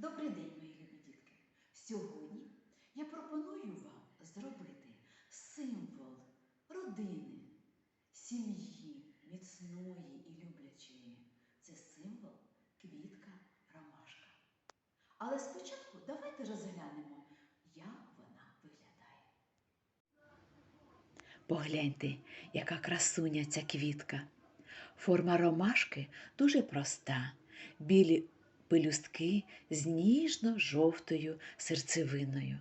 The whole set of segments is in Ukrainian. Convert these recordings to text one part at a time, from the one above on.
Добрий день, мої любі дітки! Сьогодні я пропоную вам зробити символ родини, сім'ї міцної і люблячої. Це символ квітка ромашка. Але спочатку давайте розглянемо, як вона виглядає. Погляньте, яка красуня ця квітка. Форма ромашки дуже проста. Білі пелюстки з ніжно-жовтою серцевиною.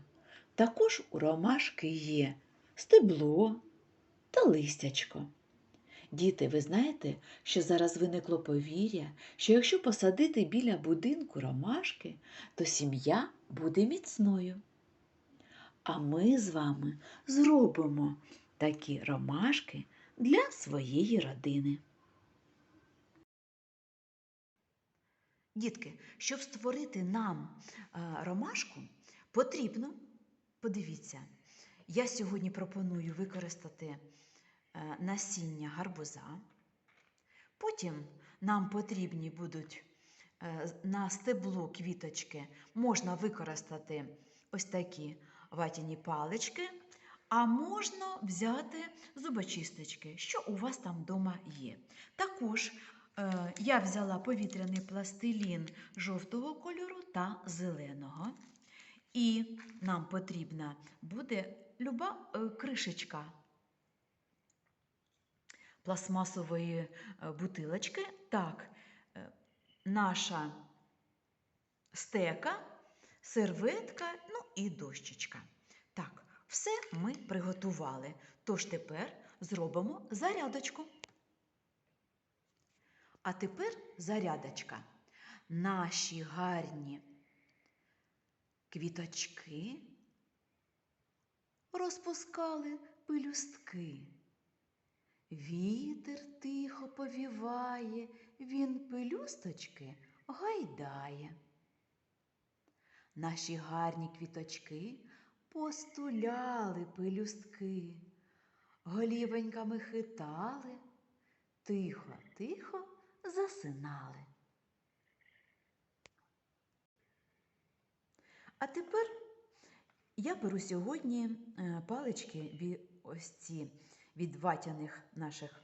Також у ромашки є стебло та листячко. Діти, ви знаєте, що зараз виникло повір'я, що якщо посадити біля будинку ромашки, то сім'я буде міцною. А ми з вами зробимо такі ромашки для своєї родини. Дітки, щоб створити нам е, ромашку, потрібно, подивіться, я сьогодні пропоную використати е, насіння гарбуза. Потім нам потрібні будуть е, на стебло квіточки, можна використати ось такі ватяні палички, а можна взяти зубочисточки, що у вас там вдома є. Також Я взяла повітряний пластилін жовтого кольору та зеленого. І нам потрібна буде люба е, кришечка пластмасової е, бутилочки. Так, е, наша стека, серветка, ну і дощечка. Так, все ми приготували. Тож тепер зробимо зарядочку. А тепер зарядочка. Наші гарні квіточки розпускали пелюстки. Вітер тихо повіває, він пелюсточки гайдає. Наші гарні квіточки постуляли пелюстки, голівеньками хитали, тихо, тихо засинали. А тепер я беру сьогодні е, палички ось ці від ватяних наших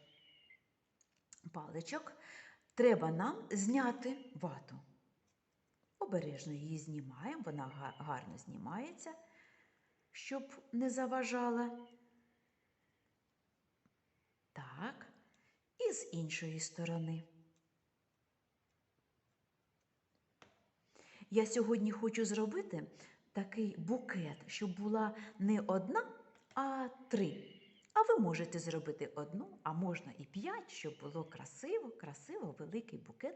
паличок. Треба нам зняти вату. Обережно її знімаємо, вона гарно знімається, щоб не заважала. Так, і з іншої сторони. Я сьогодні хочу зробити такий букет, щоб була не одна, а три. А ви можете зробити одну, а можна і п'ять, щоб було красиво, красиво великий букет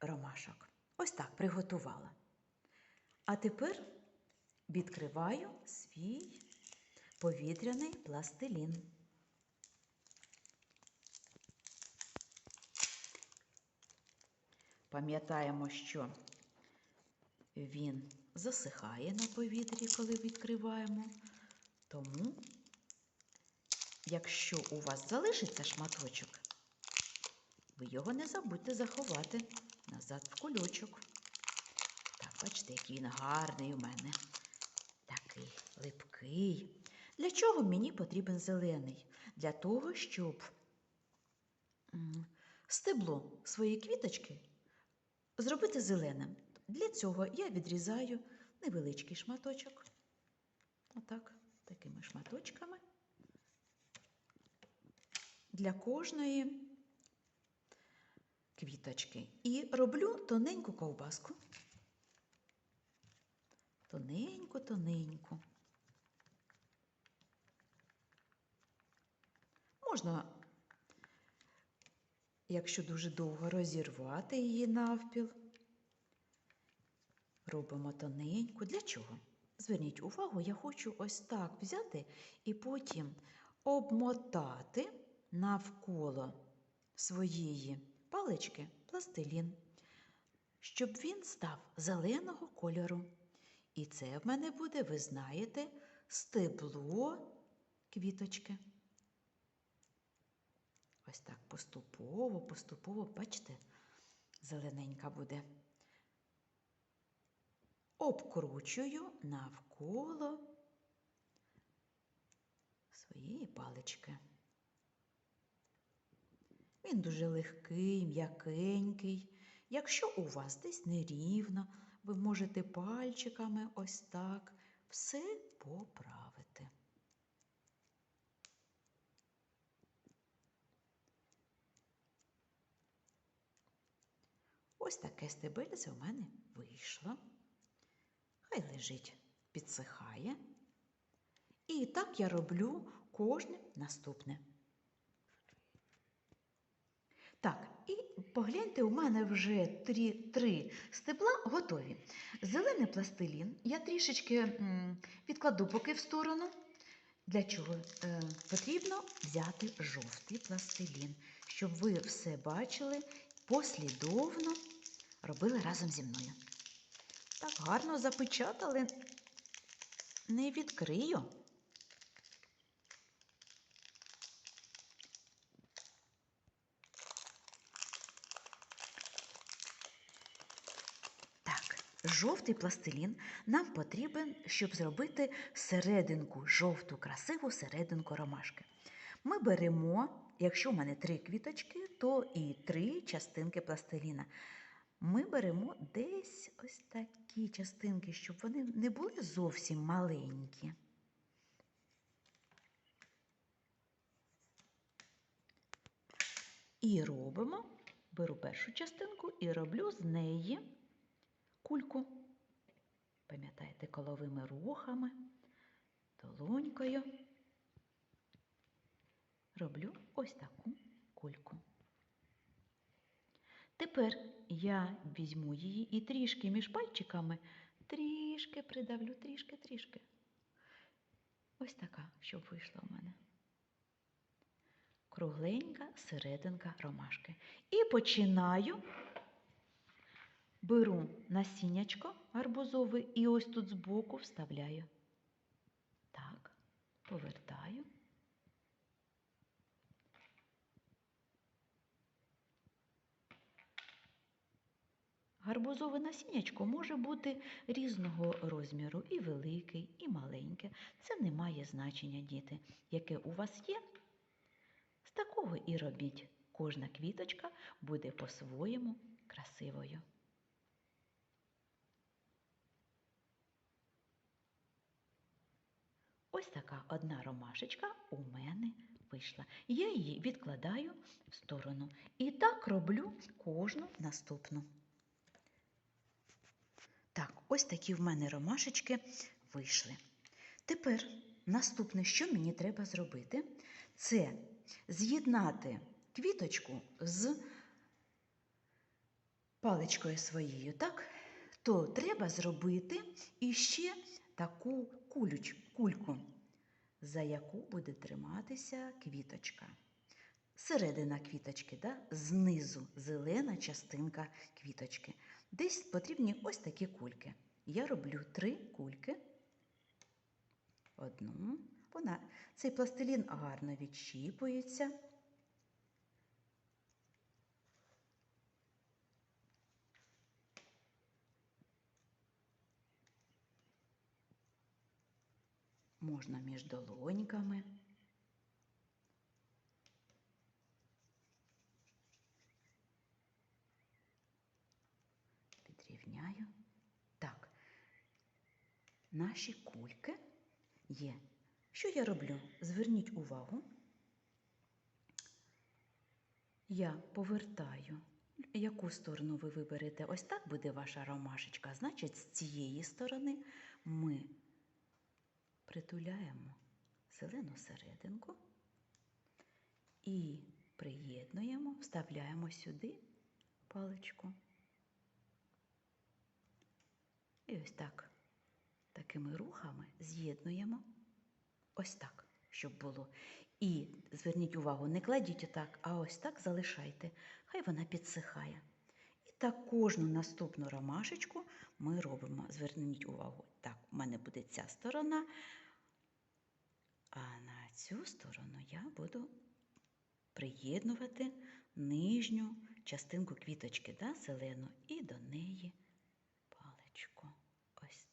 ромашок. Ось так приготувала. А тепер відкриваю свій повітряний пластилін. Пам'ятаємо, що він засихає на повітрі, коли відкриваємо. Тому, якщо у вас залишиться шматочок, ви його не забудьте заховати назад в кульочок. Так, бачите, який він гарний у мене. Такий липкий. Для чого мені потрібен зелений? Для того, щоб стебло своєї квіточки зробити зеленим. Для цього я відрізаю невеличкий шматочок. Отак, такими шматочками. Для кожної квіточки. І роблю тоненьку ковбаску. Тоненьку, тоненьку. Можна, якщо дуже довго розірвати її навпіл. Робимо тоненьку. Для чого? Зверніть увагу, я хочу ось так взяти і потім обмотати навколо своєї палички пластилін, щоб він став зеленого кольору. І це в мене буде, ви знаєте, стебло квіточки. Ось так поступово, поступово, бачите, зелененька буде обкручую навколо своєї палички. Він дуже легкий, м'якенький. Якщо у вас десь нерівно, ви можете пальчиками ось так все поправити. Ось таке стебельце у мене вийшло. Хай лежить, підсихає. І так я роблю кожне наступне. Так, і погляньте, у мене вже три, три стебла готові. Зелений пластилін я трішечки відкладу поки в сторону. Для чого е, потрібно взяти жовтий пластилін, щоб ви все бачили послідовно робили разом зі мною. Так гарно запечатали, не відкрию. Так, жовтий пластилін нам потрібен, щоб зробити серединку, жовту, красиву серединку ромашки. Ми беремо, якщо в мене три квіточки, то і три частинки пластиліна. Ми беремо десь ось такі частинки, щоб вони не були зовсім маленькі. І робимо, беру першу частинку і роблю з неї кульку. Пам'ятаєте, коловими рухами, долонькою. Роблю ось таку кульку. Тепер я візьму її і трішки між пальчиками, трішки придавлю, трішки, трішки. Ось така, щоб вийшла у мене. Кругленька серединка ромашки. І починаю. Беру насіннячко гарбузове і ось тут збоку вставляю. Так, повертаю. Гарбузове насіннячко може бути різного розміру, і велике, і маленьке. Це не має значення, діти. Яке у вас є, з такого і робіть. Кожна квіточка буде по-своєму красивою. Ось така одна ромашечка у мене вийшла. Я її відкладаю в сторону. І так роблю кожну наступну. Так, ось такі в мене ромашечки вийшли. Тепер наступне, що мені треба зробити, це з'єднати квіточку з паличкою своєю, так? То треба зробити іще таку кулюч, кульку, за яку буде триматися квіточка. Середина квіточки, да? знизу зелена частинка квіточки. Десь потрібні ось такі кульки. Я роблю три кульки. Одну. Вона, цей пластилін гарно відщіпується. Можна між долоньками. Підрівняю. Так, наші кульки є. Що я роблю? Зверніть увагу. Я повертаю. Яку сторону ви виберете? Ось так буде ваша ромашечка. Значить, з цієї сторони ми притуляємо зелену серединку і приєднуємо, вставляємо сюди паличку. І ось так, такими рухами з'єднуємо ось так, щоб було. І зверніть увагу, не кладіть отак, а ось так залишайте. Хай вона підсихає. І так кожну наступну ромашечку ми робимо. Зверніть увагу, так, у мене буде ця сторона, а на цю сторону я буду приєднувати нижню частинку квіточки, да, зелену, і до неї паличку. Ось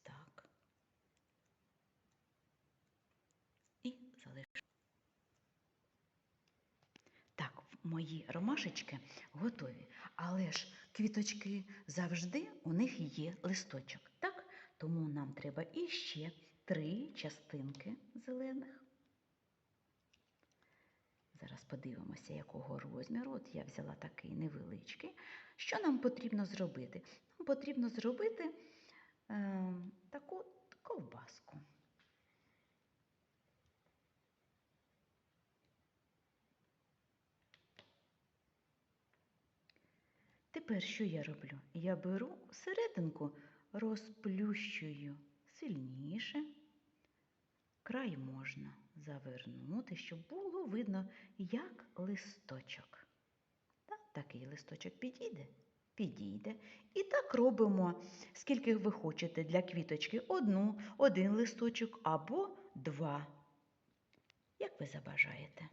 мої ромашечки готові. Але ж квіточки завжди у них є листочок. Так? Тому нам треба іще три частинки зелених. Зараз подивимося, якого розміру. От я взяла такий невеличкий. Що нам потрібно зробити? Нам потрібно зробити е, таку ковбаску. Тепер що я роблю? Я беру серединку, розплющую сильніше. Край можна завернути, щоб було видно, як листочок. Так, такий листочок підійде? Підійде. І так робимо, скільки ви хочете для квіточки. Одну, один листочок або два. Як ви забажаєте.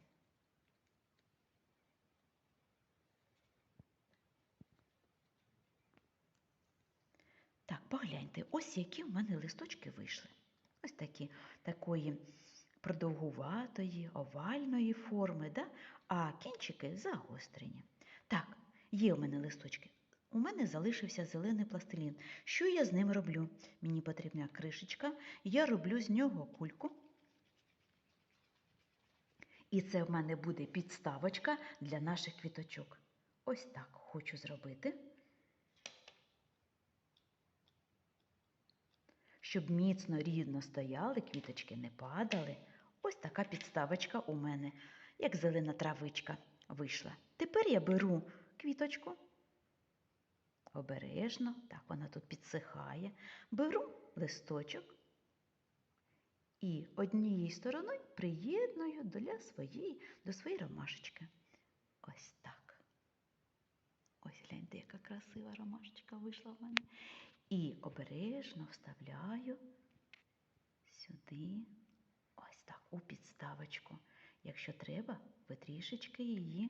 Так, погляньте, ось які в мене листочки вийшли. Ось такі, такої продовгуватої, овальної форми, да? а кінчики загострені. Так, є у мене листочки. У мене залишився зелений пластилін. Що я з ним роблю? Мені потрібна кришечка, я роблю з нього кульку. І це в мене буде підставочка для наших квіточок. Ось так хочу зробити. Щоб міцно рівно стояли, квіточки не падали. Ось така підставочка у мене, як зелена травичка вийшла. Тепер я беру квіточку. Обережно, так вона тут підсихає. Беру листочок і однією стороною приєдную для своєї, до своєї ромашечки. Ось так. Ось гляньте, яка красива ромашечка вийшла в мене. І обережно вставляю сюди, ось так, у підставочку. Якщо треба, ви трішечки її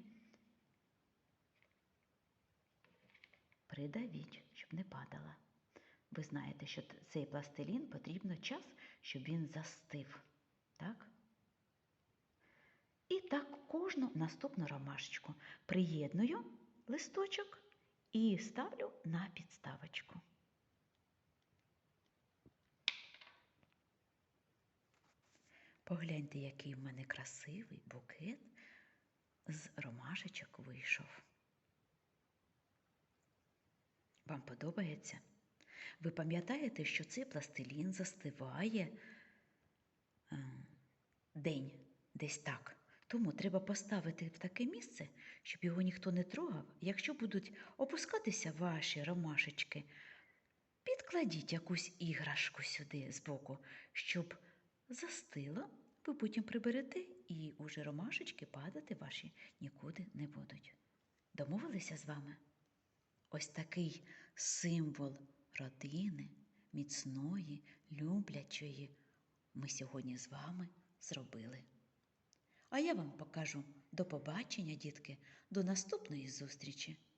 придавіть, щоб не падала. Ви знаєте, що цей пластилін потрібно час, щоб він застив. Так? І так кожну наступну ромашечку приєдную листочок і ставлю на підставочку. Погляньте, який в мене красивий букет з ромашечок вийшов. Вам подобається? Ви пам'ятаєте, що цей пластилін застиває е, день десь так. Тому треба поставити в таке місце, щоб його ніхто не трогав. Якщо будуть опускатися ваші ромашечки, підкладіть якусь іграшку сюди збоку, щоб застило. Ви потім приберете і уже ромашечки падати ваші нікуди не будуть. Домовилися з вами? Ось такий символ родини, міцної, люблячої ми сьогодні з вами зробили. А я вам покажу до побачення, дітки, до наступної зустрічі.